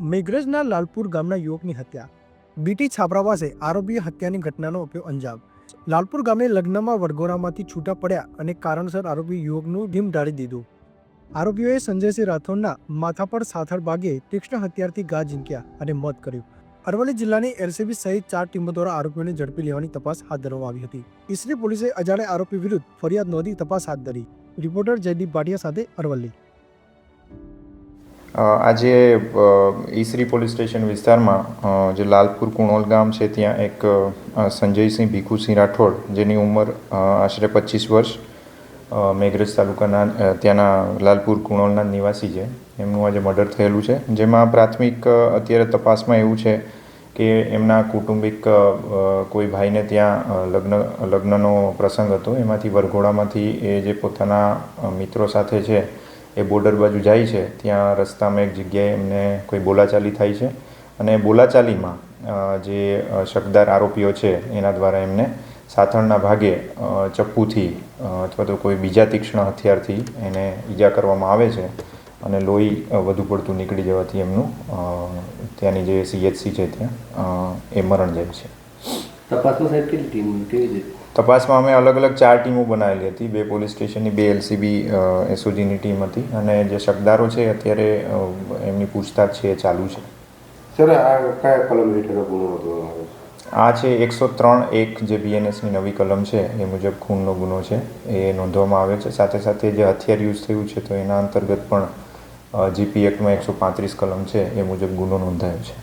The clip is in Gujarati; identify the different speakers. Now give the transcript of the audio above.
Speaker 1: મેઘરજના લાલપુર ગામના યુવકની હત્યા. બીટી છાપરા પાસે આરોપીએ હત્યાની ઘટનાનો આપ્યો અંજામ. લાલપુર ગામે લગ્નમાં વડગોરામાંથી છૂટા પડ્યા અને કારણસર આરોપી યુવકનું ઢીમ ઢાળી દીધું. આરોપીઓએ સંજયસિંહ રાઠોડના માથા પર સાથળ ભાગે તીક્ષ્ણ હથિયારથી ઘા ઝીંક્યા અને મોત કર્યું. અરવલ્લી જિલ્લાની એલસીબી સહિત ચાર ટીમો દ્વારા આરોપીઓને ઝડપી લેવાની તપાસ હાથ ધરવામાં આવી હતી. ઈસરી પોલીસે અજાણે આરોપી વિરુદ્ધ ફરિયાદ નોંધી તપાસ હાથ ધરી. રિપોર્ટર જયદીપ ભાટિયા સાથે અરવલ્લી.
Speaker 2: આજે ઈસરી પોલીસ સ્ટેશન વિસ્તારમાં જે લાલપુર કુણોલ ગામ છે, ત્યાં એક સંજયસિંહ ભીખુસિંહ રાઠોડ, જેની ઉંમર આશરે પચીસ વર્ષ મેઘરજ તાલુકાના ત્યાંના લાલપુર કુણોલના નિવાસી છે. એમનું આજે મર્ડર થયેલું છે. જેમાં પ્રાથમિક અત્યારે તપાસમાં એવું છે કે એમના કૌટુંબિક કોઈ ભાઈને ત્યાં લગ્ન, લગ્નનો પ્રસંગ હતો. એમાંથી વરઘોડામાંથી એ જે પોતાના મિત્રો સાથે છે એ બોર્ડર બાજુ જાય છે, ત્યાં રસ્તામાં એક જગ્યાએ એમને કોઈ બોલાચાલી થાય છે અને બોલાચાલીમાં જે શકદાર આરોપીઓ છે, એના દ્વારા એમને સાથળના ભાગે ચપ્પુથી અથવા તો કોઈ બીજા તીક્ષ્ણ હથિયારથી એને ઈજા કરવામાં આવે છે અને લોહી વધુ પડતું નીકળી જવાથી એમનું ત્યાંની જે સીએચસી છે ત્યાં એ મરણ જાય છે.
Speaker 3: તપાસમાં સાહેબ કેટલી ટીમ કેવી રીતે?
Speaker 2: તપાસમાં અમે અલગ અલગ ચાર ટીમો બનાવેલી હતી. બે પોલીસ સ્ટેશનની બે એલસીબી એસઓજીની ટીમ હતી. અને જે શકદારો છે અત્યારે એમની પૂછતાછ છે એ ચાલુ છે.
Speaker 3: સર આ કયા કલમ હેઠળ ગુનો નોંધવામાં આવ્યો
Speaker 2: આ છે એકસો ત્રણ એક જે બીએનએસની નવી કલમ છે એ મુજબ ખૂનનો ગુનો છે એ નોંધવામાં આવે છે. સાથે સાથે જે હથિયાર યુઝ થયું છે તો એના અંતર્ગત પણ જીપી એક્ટમાં એકસો પાંત્રીસ કલમ છે એ મુજબ ગુનો નોંધાયો છે.